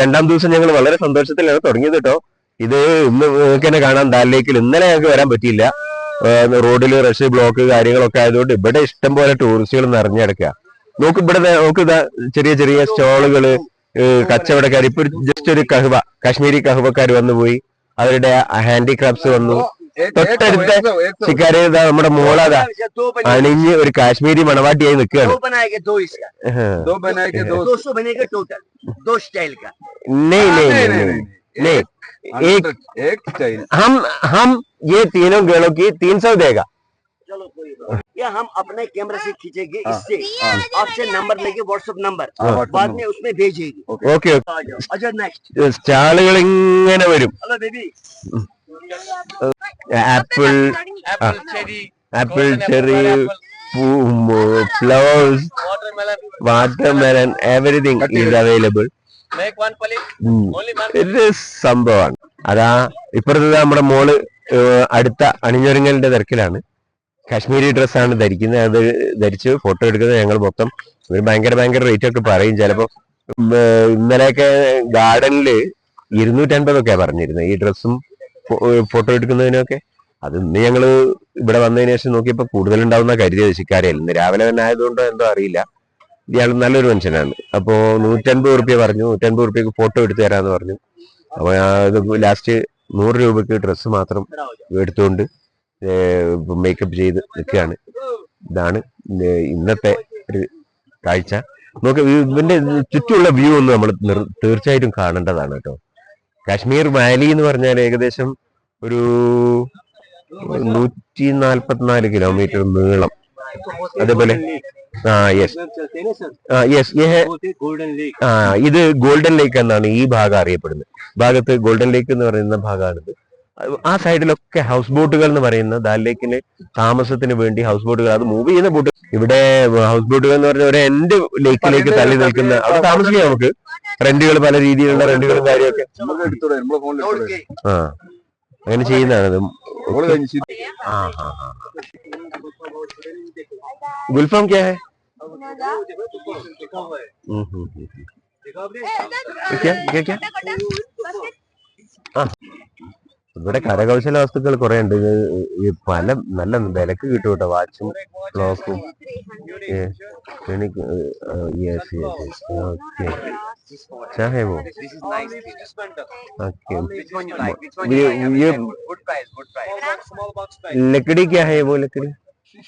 രണ്ടാം ദിവസം ഞങ്ങൾ വളരെ സന്തോഷത്തിലാണ് തുടങ്ങിയത് കേട്ടോ. ഇത് ഇന്ന് നിങ്ങൾക്ക് തന്നെ കാണാം. ദാൽ ലേക്കിൽ ഇന്നലെ ഞങ്ങൾക്ക് വരാൻ പറ്റിയില്ല. റോഡിൽ റഷ് ബ്ലോക്ക് കാര്യങ്ങളൊക്കെ ആയതുകൊണ്ട് ഇവിടെ ഇഷ്ടം പോലെ ടൂറിസ്റ്റുകൾ നിറഞ്ഞെടുക്കുക നോക്ക് ഇവിടെ നോക്ക് ഇതാ ചെറിയ ചെറിയ സ്റ്റോളുകൾ കച്ചവടക്കാർ ഇപ്പൊ ജസ്റ്റ് ഒരു കഹ്വ കാശ്മീരി കഹ്വക്കാർ വന്നു പോയി. അവരുടെ ഹാൻഡിക്രാഫ്റ്റ്സ് വന്നു. തൊട്ടടുത്ത ശിക്കാരി ഇതാ നമ്മുടെ മോളതാ दो बने അണിഞ്ഞ് ഒരു കാശ്മീരി മണവാട്ടിയായി നിൽക്കുകയാണ് दो बनाएंगे दो इसका दो बनाए के दो दो सौ बनेगा टोटल दो स्टाइल का नहीं नहीं नहीं, नहीं नहीं, नहीं नहीं एक एक स्टाइल हम हम ये तीनों गेड़ों की तीन सौ देगा चलो कोई बात नहीं। ये हम अपने कैमरे से खींचेंगे हाँ, इससे आपसे नंबर लेके व्हाट्सएप नंबर हाँ, WhatsApp बाद number। में उसमें भेजेगी ഓക്കെ आ जाओ अच्छा नेक्स्ट സ്റ്റാളുകൾ ഇങ്ങനെ വരും hello baby apple apple, cherry, apple apple, cherry flowers watermelon. Watermelon everything is available. ഇത് സംഭവമാണ്. അതാ ഇപ്പുറത്ത് നമ്മുടെ മോൾ അടുത്ത അണിഞ്ഞൊരുങ്ങലിന്റെ തിരക്കിലാണ്. കാശ്മീരി ഡ്രസ്സാണ് ധരിക്കുന്നത്. അത് ധരിച്ച് ഫോട്ടോ എടുക്കുന്നത് ഞങ്ങൾ മൊത്തം. ഒരു ഭയങ്കര ഭയങ്കര റേറ്റ് ഒക്കെ പറയും. ചിലപ്പോ ഇന്നലെയൊക്കെ ഗാർഡനിൽ ഇരുന്നൂറ്റൻപതൊക്കെയാ പറഞ്ഞിരുന്നത്. ഈ ഡ്രസ്സും ഫോട്ടോ എടുക്കുന്നതിനൊക്കെ? അത് ഇന്ന് ഞങ്ങൾ ഇവിടെ വന്നതിന് ശേഷം നോക്കിയപ്പോ കൂടുതൽ ഉണ്ടാവുന്ന കരുതിയത് ശിക്കാരിയല്ല ഇന്ന് രാവിലെ തന്നെ ആയതുകൊണ്ടോ എന്തോ അറിയില്ല. ഇയാൾ നല്ലൊരു മനുഷ്യനാണ്. അപ്പോ നൂറ്റൻപത് റുപ്യ പറഞ്ഞു. നൂറ്റൻപത് റുപ്യക്ക് ഫോട്ടോ എടുത്തു തരാന്ന് പറഞ്ഞു. അപ്പൊ ലാസ്റ്റ് നൂറ് രൂപക്ക് ഡ്രസ്സ് മാത്രം എടുത്തുകൊണ്ട് മേക്കപ്പ് ചെയ്ത് നിൽക്കുകയാണ് ഇതാണ് ഇന്നത്തെ ഒരു കാഴ്ച. നോക്ക് ഇതിന്റെ ചുറ്റുമുള്ള വ്യൂ ഒന്ന് നമ്മൾ തീർച്ചയായിട്ടും കാണേണ്ടതാണ് കേട്ടോ. കാശ്മീർ വാലി എന്ന് പറഞ്ഞാൽ ഏകദേശം ഒരു നൂറ്റി നാൽപ്പത്തിനാല് കിലോമീറ്റർ നീളം. അതേപോലെ? ആ യെസ് ആ യെസ് ആ ഇത് ഗോൾഡൻ ലേക്ക് എന്നാണ് ഈ ഭാഗം അറിയപ്പെടുന്നത്. ഭാഗത്ത് ഗോൾഡൻ ലേക്ക് എന്ന് പറയുന്ന ഭാഗമാണിത്. ആ സൈഡിലൊക്കെ ഹൗസ് ബോട്ടുകൾ എന്ന് പറയുന്ന ദാൽ ലേക്കിന് താമസത്തിന് വേണ്ടി ഹൗസ് ബോട്ടുകൾ അത് മൂവ് ചെയ്യുന്ന ബോട്ട് ഇവിടെ ഹൗസ് ബോട്ടുകൾ എന്ന് പറഞ്ഞ ഒരു എൻഡ് ലേക്കിലേക്ക് തള്ളി നിൽക്കുന്ന അവിടെ താമസിക്കാം നമുക്ക് റെന്റുകൾ പല രീതിയിലുള്ള റെന്റുകളും കാര്യമൊക്കെ നമുക്ക് എടുത്തൂടെ നമ്മളെ ഫോണിൽ दौड़ എടുത്തൂടെ के ആ അങ്ങനെ ചെയ്യുന്നതാണ് നമ്മള് കഴിഞ്ഞ് ശരി. ആ हाँ हाँ गुलफाम क्या है हम्म, हम्म, हम्म, हम्म। क्या क्या क्या ഇവിടെ കരകൗശല വസ്തുക്കൾ കുറെ ഉണ്ട് ഇത് ഈ പല നല്ല വിലക്ക് കിട്ടും കേട്ടോ വാച്ചും ക്ലോക്കും എനിക്ക് യെസ് യെസ് ഓക്കെ ചാഹേ വോ This is nice. This one. Okay Which one you like? Which one ये you like? ये Good price. Good price. small box pack लकड़ी क्या है वो लकड़ी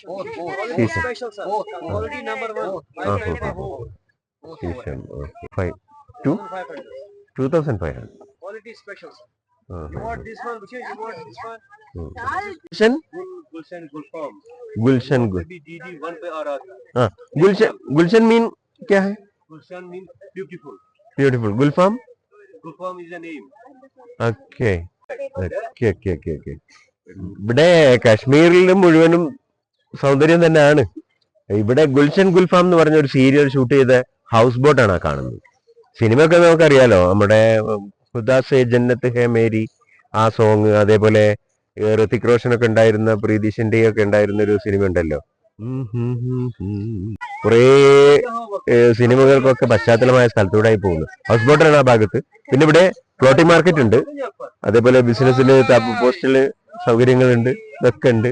both both ठीक है special sir quality number one हाँ हाँ हाँ शीशम okay five two two thousand five hundred quality special sir हाँ you want this one which is you want this one Gulshan Gul Gulshan Gulfam गुलशन गुल maybe DD one पे आ रहा था हाँ गुलशन गुलशन मीन क्या है Gulshan means beautiful beautiful Gulfam Gulfam is a name okay okay okay okay okay ഇവിടെ കാശ്മീരിൽ മുഴുവനും സൗന്ദര്യം തന്നെയാണ് ഇവിടെ ഗുൽഷൻ ഗുൽഫാം എന്ന് പറഞ്ഞ ഒരു സീരിയൽ ഷൂട്ട് ചെയ്ത ഹൗസ് ബോട്ടാണ് ആ കാണുന്നത് സിനിമയൊക്കെ നമുക്കറിയാലോ നമ്മുടെ ഹുദാസെ ജന്നത്ത് ഹേ മേരി. ആ സോങ് അതേപോലെ ഋതിക് ഒക്കെ ഉണ്ടായിരുന്ന പ്രീതി ഷിൻഡെ ഒക്കെ ഉണ്ടായിരുന്ന ഒരു സിനിമ ഉണ്ടല്ലോ. കുറേ സിനിമകൾക്കൊക്കെ പശ്ചാത്തലമായ സ്ഥലത്തൂടെ പോകുന്നു. ഹൗസ് ബോട്ടാണ് ആ ഭാഗത്ത്. പിന്നെ ഇവിടെ ഫ്ലോട്ടിംഗ് മാർക്കറ്റ് ഉണ്ട്. അതേപോലെ ബിസിനസ്സിൽ പോസ്റ്റിൽ സൗകര്യങ്ങളുണ്ട്. ഇതൊക്കെ ഉണ്ട്.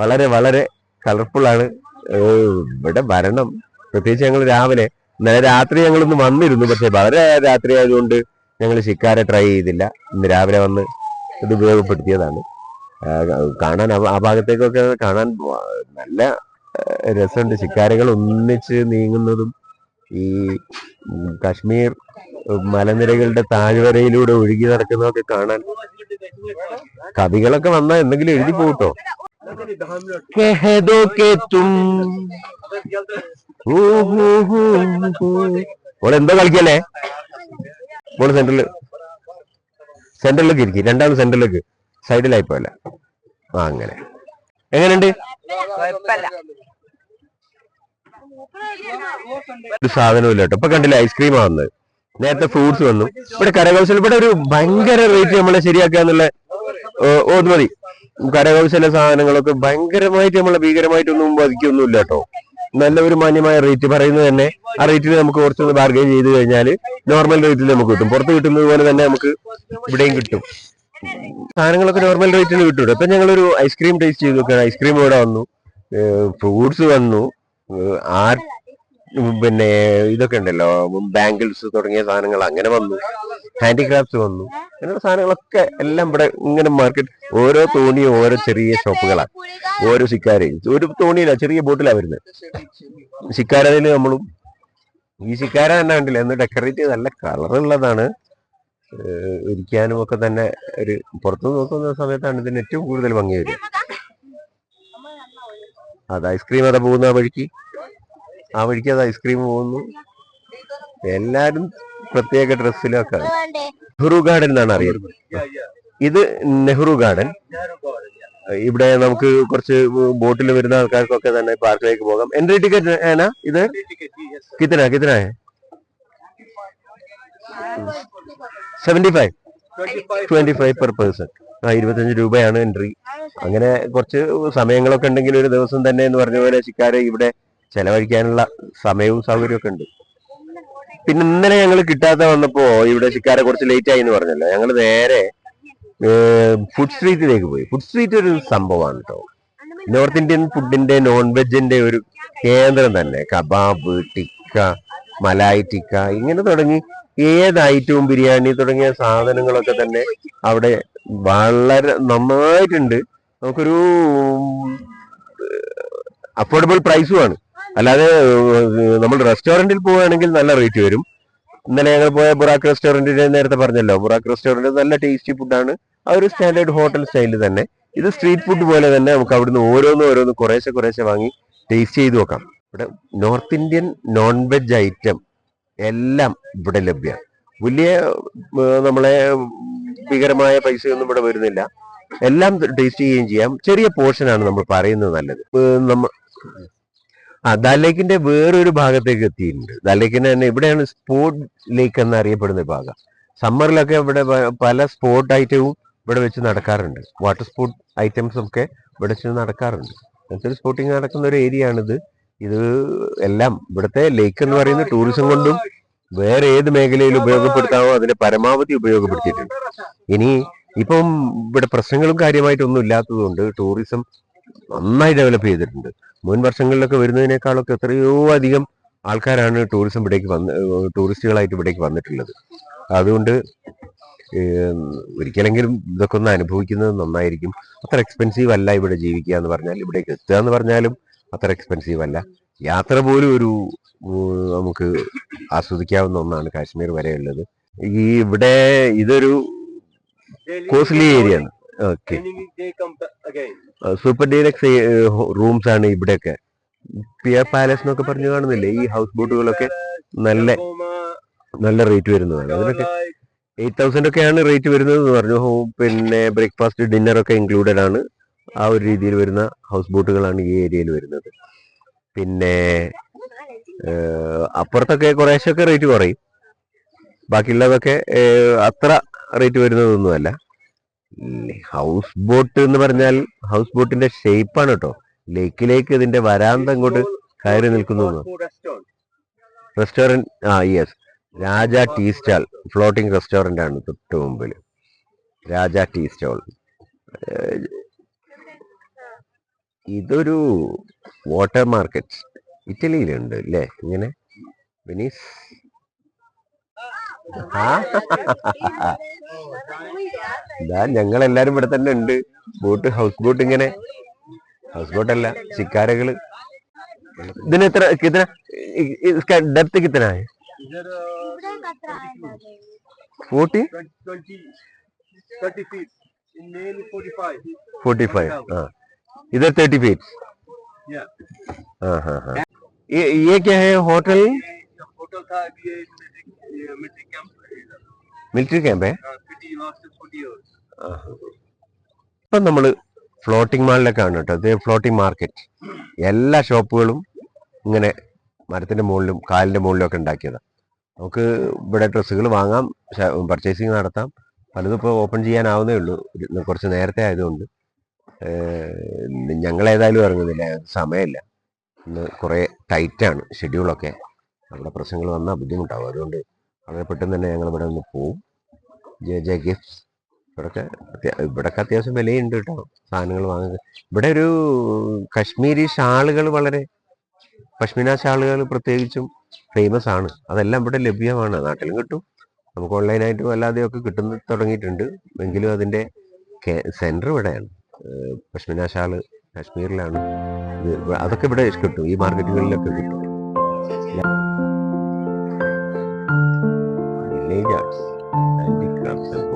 വളരെ വളരെ കളർഫുൾ ആണ്. ഇവിടെ വരണം. പ്രത്യേകിച്ച് ഞങ്ങൾ രാവിലെ ഇന്നലെ രാത്രി ഞങ്ങളൊന്ന് വന്നിരുന്നു. പക്ഷെ വളരെ രാത്രി ആയതുകൊണ്ട് ഞങ്ങൾ ശിക്കാരെ ട്രൈ ചെയ്തില്ല. ഇന്ന് രാവിലെ വന്ന് ഇത് ഉപയോഗപ്പെടുത്തിയതാണ്. കാണാൻ ആ ഭാഗത്തേക്കൊക്കെ കാണാൻ നല്ല രസമുണ്ട്. ശിക്കാരകൾ ഒന്നിച്ച് നീങ്ങുന്നതും ഈ കാശ്മീർ മലനിരകളുടെ താഴ്വരയിലൂടെ ഒഴുകി നടക്കുന്നതൊക്കെ കാണാൻ കവികളൊക്കെ വന്നാൽ എന്തെങ്കിലും എഴുതി പോകട്ടോ ഓളെന്തോ കളിക്കല്ലേ? മോൾ സെന്ററിൽ സെന്ററിലേക്ക് ഇരിക്കും. രണ്ടാമത് സെന്ററിലേക്ക് സൈഡിലായി പോയല്ല. ആ അങ്ങനെ. എങ്ങനെയുണ്ട്? ഒരു സാധനവും ഇല്ല കേട്ടോ. ഇപ്പൊ കണ്ടില്ല ഐസ്ക്രീം വന്നത് നേരത്തെ ഫ്രൂട്ട്സ് വന്നു. ഇവിടെ കരകൗശലം ഇവിടെ ഒരു ഭയങ്കര റേറ്റ് നമ്മളെ ശരിയാക്കുക എന്നുള്ള ഓ മതി കരകൗശല സാധനങ്ങളൊക്കെ ഭയങ്കരമായിട്ട് നമ്മളെ ഭീകരമായിട്ടൊന്നും ബാധിക്കൊന്നുമില്ല കേട്ടോ. നല്ല ഒരു മാന്യമായ റേറ്റ് പറയുന്നത് തന്നെ ആ റേറ്റിൽ നമുക്ക് കുറച്ചൊന്ന് ബാർഗൈൻ ചെയ്ത് കഴിഞ്ഞാൽ നോർമൽ റേറ്റിൽ നമുക്ക് കിട്ടും. പുറത്ത് കിട്ടുന്നത് പോലെ തന്നെ നമുക്ക് ഇവിടെയും കിട്ടും. സാധനങ്ങളൊക്കെ നോർമൽ റേറ്റിന് കിട്ടും ഇപ്പൊ ഞങ്ങളൊരു ഐസ്ക്രീം ടേസ്റ്റ് ചെയ്ത് നോക്കുകയാണ്. ഐസ്ക്രീം ഇവിടെ വന്നു. ഫ്രൂട്ട്സ് വന്നു. ആർ പിന്നെ ഇതൊക്കെ ഉണ്ടല്ലോ. ബാംഗിൾസ് തുടങ്ങിയ സാധനങ്ങൾ അങ്ങനെ വന്നു. ഹാൻഡിക്രാഫ്റ്റ്സ് വന്നു. അങ്ങനെയുള്ള സാധനങ്ങളൊക്കെ എല്ലാം ഇവിടെ ഇങ്ങനെ മാർക്കറ്റ് ഓരോ തോണിയും ഓരോ ചെറിയ ഷോപ്പുകളാണ് ഓരോ ശിക്കാരയും ഒരു തോണിയില്ല ചെറിയ ബോട്ടിലാണ് വരുന്നത്. ശിക്കാരയിൽ നമ്മളും ഈ ശിക്കാര തന്നെ കണ്ടില്ല? എന്ന് ഡെക്കറേറ്റ് ചെയ്ത് നല്ല കളറുള്ളതാണ് ഇരിക്കാനും ഒക്കെ തന്നെ ഒരു പുറത്തു നോക്കുന്ന സമയത്താണ് ഇതിന് ഏറ്റവും കൂടുതൽ ഭംഗി വരിക. അത് ഐസ്ക്രീം അതാ പോകുന്ന ആ വഴിക്ക്. ആ വഴിക്ക് അത് ഐസ്ക്രീം പോകുന്നു. എല്ലാരും പ്രത്യേക ഡ്രസ്സിലൊക്കെ നെഹ്റു ഗാർഡൻ എന്നാണ് അറിയുന്നത്. ഇത് നെഹ്റു ഗാർഡൻ. ഇവിടെ നമുക്ക് കുറച്ച് ബോട്ടിൽ വരുന്ന ആൾക്കാർക്കൊക്കെ തന്നെ പാർക്കിലേക്ക് പോകാം. എൻട്രി ടിക്കറ്റ് ഏനാ ഇത്? കിത്തന കിത്തന. Seventy five twenty five per person ആ ഇരുപത്തഞ്ച് രൂപയാണ് എൻട്രി അങ്ങനെ കുറച്ച് സമയങ്ങളൊക്കെ ഉണ്ടെങ്കിൽ ഒരു ദിവസം തന്നെ എന്ന് പറഞ്ഞ പോലെ ശിക്കാര ഇവിടെ ചെലവഴിക്കാനുള്ള സമയവും സൗകര്യമൊക്കെ ഉണ്ട്. പിന്നെ ഇന്നലെ ഞങ്ങൾ കിട്ടാതെ വന്നപ്പോ ഇവിടെ ഷിക്കാരെ കുറച്ച് ലേറ്റ് ആയി എന്ന് പറഞ്ഞല്ലോ. ഞങ്ങൾ നേരെ ഫുഡ് സ്ട്രീറ്റിലേക്ക് പോയി. ഫുഡ് സ്ട്രീറ്റ് ഒരു സംഭവമാണ് കേട്ടോ നോർത്ത് ഇന്ത്യൻ ഫുഡിന്റെ നോൺ വെജിന്റെ ഒരു കേന്ദ്രം തന്നെ. കബാബ് ടിക്ക മലായി ടിക്ക ഇങ്ങനെ തുടങ്ങി ഏത് ഐറ്റവും ബിരിയാണി തുടങ്ങിയ സാധനങ്ങളൊക്കെ തന്നെ അവിടെ വളരെ നന്നായിട്ടുണ്ട്. നമുക്കൊരു അഫോർഡബിൾ പ്രൈസുമാണ് അല്ലാതെ നമ്മൾ റെസ്റ്റോറന്റിൽ പോവുകയാണെങ്കിൽ നല്ല റേറ്റ് വരും. ഇന്നലെ ഞങ്ങൾ പോയ ബുറാക്ക് റെസ്റ്റോറന്റിൽ നേരത്തെ പറഞ്ഞല്ലോ ബുറാക്ക് റെസ്റ്റോറന്റ് നല്ല ടേസ്റ്റി ഫുഡാണ് ആ ഒരു സ്റ്റാൻഡേർഡ് ഹോട്ടൽ സ്റ്റൈലിൽ തന്നെ. ഇത് സ്ട്രീറ്റ് ഫുഡ് പോലെ തന്നെ നമുക്ക് അവിടുന്ന് ഓരോന്നും ഓരോന്ന് കുറേശ്ശെ കുറേശ്ശെ വാങ്ങി ടേസ്റ്റ് ചെയ്ത് നോക്കാം. ഇവിടെ north Indian non veg item എല്ലാം ഇവിടെ ലഭ്യമാണ്. വലിയ നമ്മളെ ഭീകരമായ പൈസയൊന്നും ഇവിടെ വരുന്നില്ല. എല്ലാം ടേസ്റ്റ് ചെയ്യുകയും ചെയ്യാം. ചെറിയ പോർഷനാണ് നമ്മൾ പറയുന്നത് നല്ലത്. നമ്മൾ നമ്മ ആ ദാൽ വേറൊരു ഭാഗത്തേക്ക് എത്തിയിട്ടുണ്ട്. ദാൽ തന്നെ ഇവിടെയാണ് സ്പോർട്ട് ലേക്ക് എന്ന് അറിയപ്പെടുന്ന ഭാഗം. സമ്മറിലൊക്കെ ഇവിടെ പല സ്പോർട്ട് ഐറ്റവും ഇവിടെ വെച്ച് നടക്കാറുണ്ട്. വാട്ടർ സ്പോർട്ട് ഐറ്റംസ് ഒക്കെ ഇവിടെ വെച്ച് നടക്കാറുണ്ട്. അങ്ങനത്തെ ഒരു സ്പോർട്ടിങ് നടക്കുന്ന ഒരു ഏരിയ ആണിത്. ഇത് എല്ലാം ഇവിടുത്തെ ലേക്ക് എന്ന് പറയുന്നത് ടൂറിസം കൊണ്ടും വേറെ ഏത് മേഖലയിൽ ഉപയോഗപ്പെടുത്താമോ അതിനെ പരമാവധി ഉപയോഗപ്പെടുത്തിയിട്ടുണ്ട്. ഇനി ഇപ്പം ഇവിടെ പ്രശ്നങ്ങളും കാര്യമായിട്ടൊന്നും ഇല്ലാത്തതുകൊണ്ട് ടൂറിസം നന്നായി ഡെവലപ്പ് ചെയ്തിട്ടുണ്ട്. മുൻ വർഷങ്ങളിലൊക്കെ വരുന്നതിനേക്കാളൊക്കെ എത്രയോ അധികം ആൾക്കാരാണ് ടൂറിസം ഇവിടേക്ക് വന്ന് ടൂറിസ്റ്റുകളായിട്ട് ഇവിടേക്ക് വന്നിട്ടുള്ളത്. അതുകൊണ്ട് ഒരിക്കലെങ്കിലും ഇതൊക്കെ ഒന്ന് അനുഭവിക്കുന്നത് നന്നായിരിക്കും. അത്ര എക്സ്പെൻസീവ് അല്ല ഇവിടെ ജീവിക്കുക എന്ന് പറഞ്ഞാൽ. ഇവിടേക്ക് എത്തുക എന്ന് പറഞ്ഞാലും അത്ര എക്സ്പെൻസീവ് അല്ല. യാത്ര പോലും ഒരു നമുക്ക് ആസ്വദിക്കാവുന്ന ഒന്നാണ് കാശ്മീർ വരെയുള്ളത്. ഈ ഇവിടെ ഇതൊരു കോസ്റ്റ്ലി ഏരിയ ആണ്. ഓക്കെ സൂപ്പർ ഡീലക്സ് റൂംസ് ആണ് ഇവിടെ ഒക്കെ പിയർ പാലസ് എന്നൊക്കെ പറഞ്ഞു കാണുന്നില്ലേ? ഈ ഹൗസ് ബോട്ടുകളൊക്കെ നല്ല നല്ല റേറ്റ് വരുന്നതാണ്. അതിനൊക്കെ എയ്റ്റ് തൗസൻഡ് ഒക്കെയാണ് റേറ്റ് വരുന്നത് എന്ന് പറഞ്ഞു പിന്നെ ബ്രേക്ക്ഫാസ്റ്റ് ഡിന്നർ ഒക്കെ ഇൻക്ലൂഡഡ് ആണ്. ആ ഒരു രീതിയിൽ വരുന്ന ഹൗസ് ബോട്ടുകളാണ് ഈ ഏരിയയിൽ വരുന്നത്. പിന്നെ അപ്പുറത്തൊക്കെ കുറേശ്ശൊക്കെ റേറ്റ് കുറയും. ബാക്കിയുള്ളതൊക്കെ അത്ര റേറ്റ് വരുന്നതൊന്നുമല്ല. ഹൗസ് ബോട്ട് എന്ന് പറഞ്ഞാൽ ഹൗസ് ബോട്ടിന്റെ ഷേപ്പാണ് കേട്ടോ ലേക്കിലേക്ക് ഇതിന്റെ വരാന്ത അങ്ങോട്ട് കയറി നിൽക്കുന്നു റെസ്റ്റോറന്റ് ആ yes Raja tea stall floating restaurant ആണ് തൊട്ട് മുമ്പിൽ രാജ ടീ സ്റ്റാൾ ഇതൊരു വാട്ടർ മാർക്കറ്റ് ഇറ്റലിയിലുണ്ട് അല്ലേ ഇങ്ങനെ വെനീസ് ആ ഇതാ ഞങ്ങൾ എല്ലാരും ഇവിടെ തന്നെ ഉണ്ട് ബോട്ട് ഹൗസ് ബോട്ട് ഇങ്ങനെ ഹൗസ് ബോട്ട് അല്ല ശിക്കാരകള് ഇതിന് എത്ര കിത്തന ഡെപ്ത് കിത്തന ഫോർട്ടി फोर्टी फाइव हाँ इधर थर्टी फीट Yeah. हाँ हाँ हाँ ये ये क्या है होटल होटल था ये मिलिट्री कैंप മിലിറ്ററി ക്യാമ്പേ ഇപ്പൊ നമ്മൾ ഫ്ലോട്ടിംഗ് മാളിലൊക്കെയാണ് കേട്ടോ. ഇത് ഫ്ലോട്ടിംഗ് മാർക്കറ്റ് എല്ലാ ഷോപ്പുകളും ഇങ്ങനെ മരത്തിന്റെ മുകളിലും കാലിന്റെ മുകളിലും ഒക്കെ ഉണ്ടാക്കിയതാണ് നമുക്ക് ഇവിടെ ഡ്രസ്സുകൾ വാങ്ങാം പർച്ചേസിങ് നടത്താം. പലതും ഇപ്പോൾ ഓപ്പൺ ചെയ്യാനാവുന്നേ ഉള്ളൂ. കുറച്ച് നേരത്തെ ആയതുകൊണ്ട്. ഞങ്ങൾ ഏതായാലും ഇറങ്ങുന്നില്ല. സമയമില്ല. ഇന്ന് കുറേ ടൈറ്റാണ് ഷെഡ്യൂളൊക്കെ അവിടെ പ്രശ്നങ്ങൾ വന്നാൽ ബുദ്ധിമുട്ടാവും. അതുകൊണ്ട് വളരെ പെട്ടെന്ന് തന്നെ ഞങ്ങൾ ഇവിടെ നിന്ന് പോവും. ജെ ജെ ഗിഫ്റ്റ്സ് ഇവിടൊക്കെ ഇവിടൊക്കെ അത്യാവശ്യം വിലയുണ്ട് കേട്ടോ. സാധനങ്ങൾ വാങ്ങുക. ഇവിടെ ഒരു കശ്മീരി ഷാളുകൾ വളരെ പശ്മിന ഷാളുകൾ പ്രത്യേകിച്ചും ഫേമസ് ആണ്. അതെല്ലാം ഇവിടെ ലഭ്യമാണ്. നാട്ടിലും കിട്ടും. നമുക്ക് ഓൺലൈനായിട്ടും അല്ലാതെയൊക്കെ കിട്ടുന്ന തുടങ്ങിയിട്ടുണ്ട്. എങ്കിലും അതിന്റെ സെന്റർ ഇവിടെയാണ്. പഷ്മിന ഷാൾ കാശ്മീരിലാണ്. ഇത് അതൊക്കെ ഇവിടെ കിട്ടും. ഈ മാർക്കറ്റുകളിലൊക്കെ കിട്ടും. maniacs and becomes an